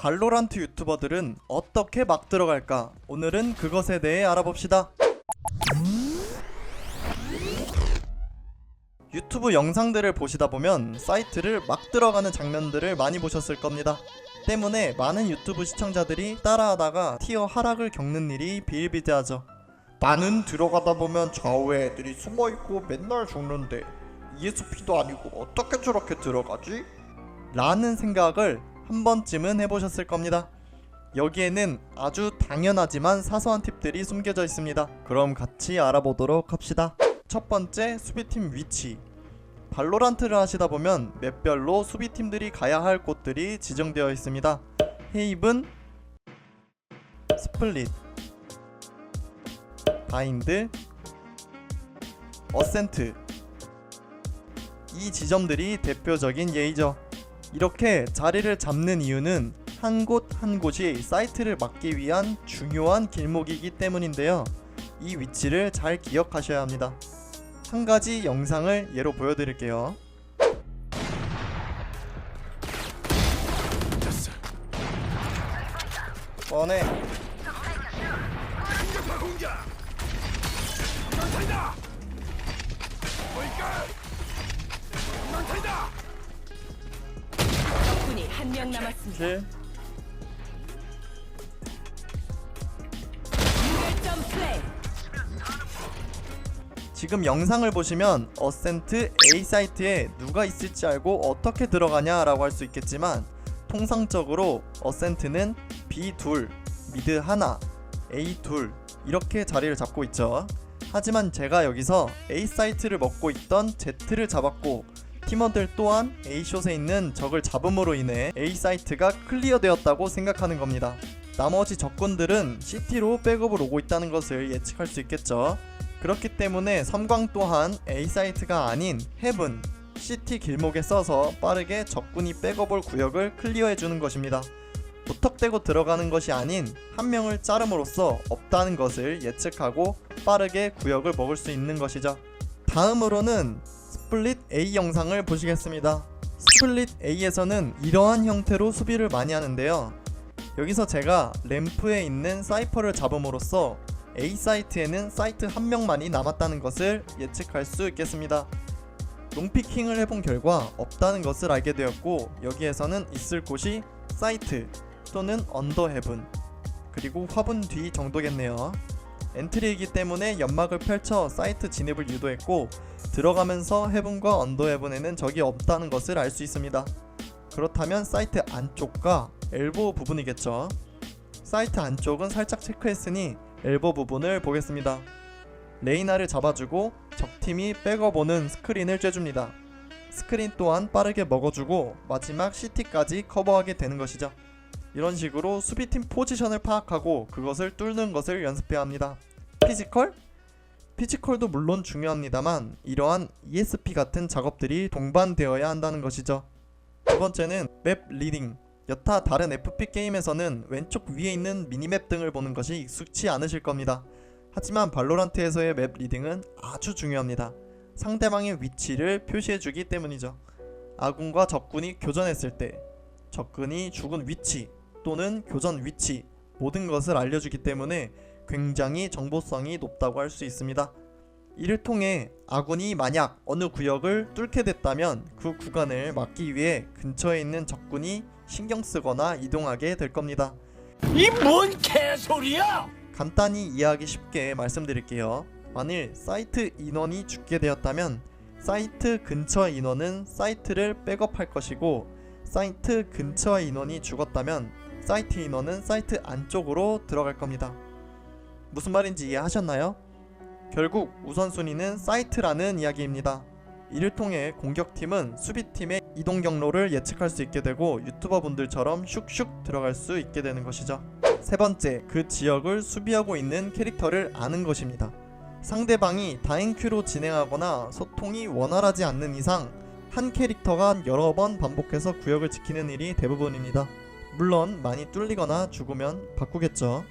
발로란트 유튜버들은 어떻게 막 들어갈까? 오늘은 그것에 대해 알아봅시다. 유튜브 영상들을 보시다 보면 사이트를 막 들어가는 장면들을 많이 보셨을 겁니다. 때문에 많은 유튜브 시청자들이 따라하다가 티어 하락을 겪는 일이 비일비재하죠. 나는 들어가다 보면 좌우에 애들이 숨어있고 맨날 죽는데 ESP도 아니고 어떻게 저렇게 들어가지? 라는 생각을 한 번쯤은 해보셨을 겁니다. 여기에는 아주 당연하지만 사소한 팁들이 숨겨져 있습니다. 그럼 같이 알아보도록 합시다. 첫 번째 수비팀 위치. 발로란트를 하시다 보면 맵별로 수비팀들이 가야 할 곳들이 지정되어 있습니다. 헤이븐, 스플릿, 바인드, 어센트. 이 지점들이 대표적인 예이죠. 이렇게 자리를 잡는 이유는 한곳한 곳이 사이트를 막기 위한 중요한 길목이기 때문인데요. 이 위치를 잘 기억하셔야 합니다. 한 가지 영상을 예로 보여드릴게요. 뻔해. 적군이 한 명 남았습니다. 결점 플레이. 지금 영상을 보시면 어센트 A 사이트에 누가 있을지 알고 어떻게 들어가냐라고 할 수 있겠지만 통상적으로 어센트는 B 둘, 미드 하나, A 둘 이렇게 자리를 잡고 있죠. 하지만 제가 여기서 A 사이트를 먹고 있던 Z를 잡았고 팀원들 또한 A 숏에 있는 적을 잡음으로 인해 A 사이트가 클리어되었다고 생각하는 겁니다. 나머지 적군들은 CT로 백업을 오고 있다는 것을 예측할 수 있겠죠. 그렇기 때문에 섬광 또한 A 사이트가 아닌 헤븐, CT 길목에 써서 빠르게 적군이 백업올 구역을 클리어해 주는 것입니다. 무턱대고 들어가는 것이 아닌 한 명을 자름으로써 없다는 것을 예측하고 빠르게 구역을 먹을 수 있는 것이죠. 다음으로는 스플릿 A 영상을 보시겠습니다. 스플릿 A에서는 이러한 형태로 수비를 많이 하는데요. 여기서 제가 램프에 있는 사이퍼를 잡음으로써 A 사이트에는 사이트 한 명만이 남았다는 것을 예측할 수 있겠습니다. 롱피킹을 해본 결과 없다는 것을 알게 되었고 여기에서는 있을 곳이 사이트 또는 언더 헤븐 그리고 화분 뒤 정도겠네요. 엔트리이기 때문에 연막을 펼쳐 사이트 진입을 유도했고 들어가면서 헤븐과 언더 헤븐에는 적이 없다는 것을 알 수 있습니다. 그렇다면 사이트 안쪽과 엘보 부분이겠죠. 사이트 안쪽은 살짝 체크했으니 엘보 부분을 보겠습니다. 레이나를 잡아주고 적팀이 백업오는 스크린을 쬐줍니다. 스크린 또한 빠르게 먹어주고 마지막 CT까지 커버하게 되는 것이죠. 이런 식으로 수비팀 포지션을 파악하고 그것을 뚫는 것을 연습해야 합니다. 피지컬? 피지컬도 물론 중요합니다만 이러한 ESP 같은 작업들이 동반되어야 한다는 것이죠. 두 번째는 맵 리딩. 여타 다른 FP 게임에서는 왼쪽 위에 있는 미니맵 등을 보는 것이 익숙치 않으실 겁니다. 하지만 발로란트에서의 맵 리딩은 아주 중요합니다. 상대방의 위치를 표시해주기 때문이죠. 아군과 적군이 교전했을 때 적군이 죽은 위치 또는 교전 위치 모든 것을 알려주기 때문에 굉장히 정보성이 높다고 할 수 있습니다. 이를 통해 아군이 만약 어느 구역을 뚫게 됐다면 그 구간을 막기 위해 근처에 있는 적군이 신경 쓰거나 이동하게 될 겁니다. 이 뭔 개소리야! 간단히 이해하기 쉽게 말씀드릴게요. 만일 사이트 인원이 죽게 되었다면 사이트 근처 인원은 사이트를 백업할 것이고 사이트 근처 인원이 죽었다면 사이트 인원은 사이트 안쪽으로 들어갈 겁니다. 무슨 말인지 이해하셨나요? 결국 우선순위는 사이트라는 이야기입니다. 이를 통해 공격팀은 수비팀의 이동 경로를 예측할 수 있게 되고 유튜버 분들처럼 슉슉 들어갈 수 있게 되는 것이죠. 세 번째, 그 지역을 수비하고 있는 캐릭터를 아는 것입니다. 상대방이 다행큐로 진행하거나 소통이 원활하지 않는 이상 한 캐릭터가 여러 번 반복해서 구역을 지키는 일이 대부분입니다. 물론 많이 뚫리거나 죽으면 바꾸겠죠.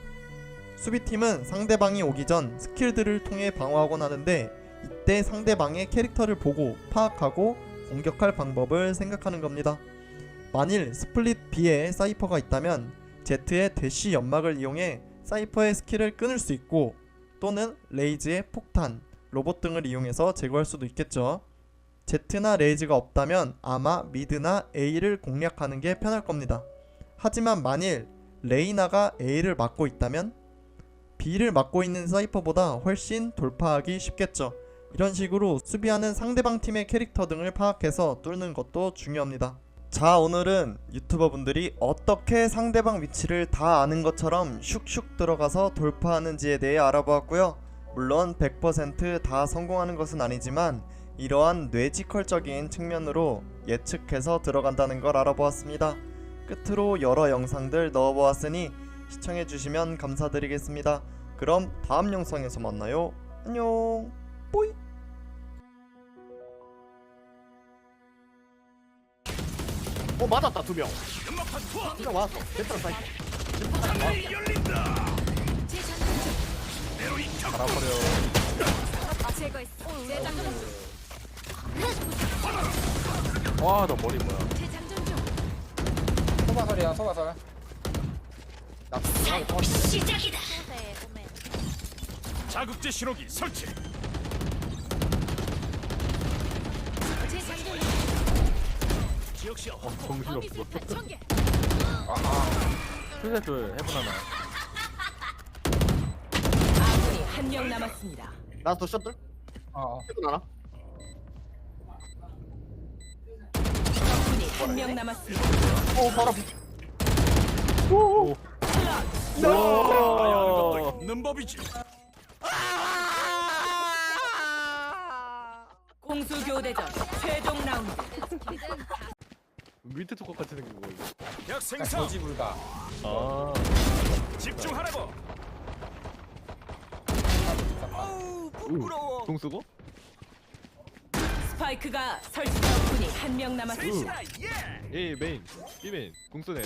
수비팀은 상대방이 오기 전 스킬들을 통해 방어하곤 하는데 이때 상대방의 캐릭터를 보고 파악하고 공격할 방법을 생각하는 겁니다. 만일 스플릿 B에 사이퍼가 있다면 Z의 대시 연막을 이용해 사이퍼의 스킬을 끊을 수 있고 또는 레이즈의 폭탄, 로봇 등을 이용해서 제거할 수도 있겠죠. Z나 레이즈가 없다면 아마 미드나 A를 공략하는 게 편할 겁니다. 하지만 만일 레이나가 A를 막고 있다면 B를 막고 있는 사이퍼보다 훨씬 돌파하기 쉽겠죠. 이런 식으로 수비하는 상대방 팀의 캐릭터 등을 파악해서 뚫는 것도 중요합니다. 자, 오늘은 유튜버 분들이 어떻게 상대방 위치를 다 아는 것처럼 슉슉 들어가서 돌파하는지에 대해 알아보았고요. 물론 100%다 성공하는 것은 아니지만 이러한 뇌지컬적인 측면으로 예측해서 들어간다는 걸 알아보았습니다. 끝으로 여러 영상들 넣어보았으니 시청해주시면 감사드리겠습니다. 그럼 다음 영상에서 만나요. 안녕. 뿌이. 어 맞았다 두명 두명 맞았어 제거했어. 재장전 중. 와너 머리 뭐야. 소바설이야 소바설 나 시작이다. 자극제 신호기 설치. 지역시야. 정신없어 범위술탄 전개. 줄 해본 하나 아군이 한 명 남았습니다. 나도 셔틀 어 해도 나나 적군이 한 명 남았습니다. 오 바로 앞에. 봐야 하는 것도 있는 법이지. 공수 교대전 최종 라운드. 밑에 뚜껑 같이 생긴 거 이거 약 생성. 불가 아 집중하라고. 부끄러워 동 쓰고? 스파이크가 설치 적군이 한 명 남았습니다. 예. 예 메인 B 메인 공 쏘네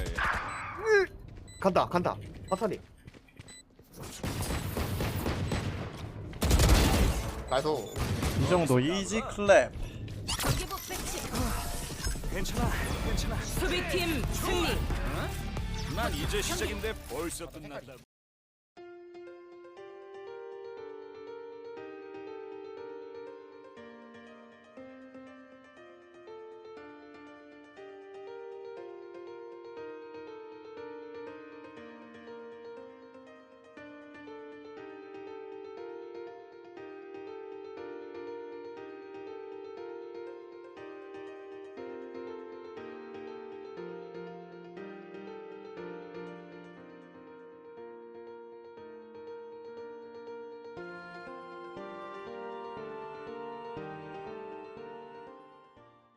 간다 간다 파탄이 나이스 이 정도 이지 클랩. 배치. 괜찮아. 괜찮아. 수비팀 승리. 난 이제 시작인데 벌써 끝났다고.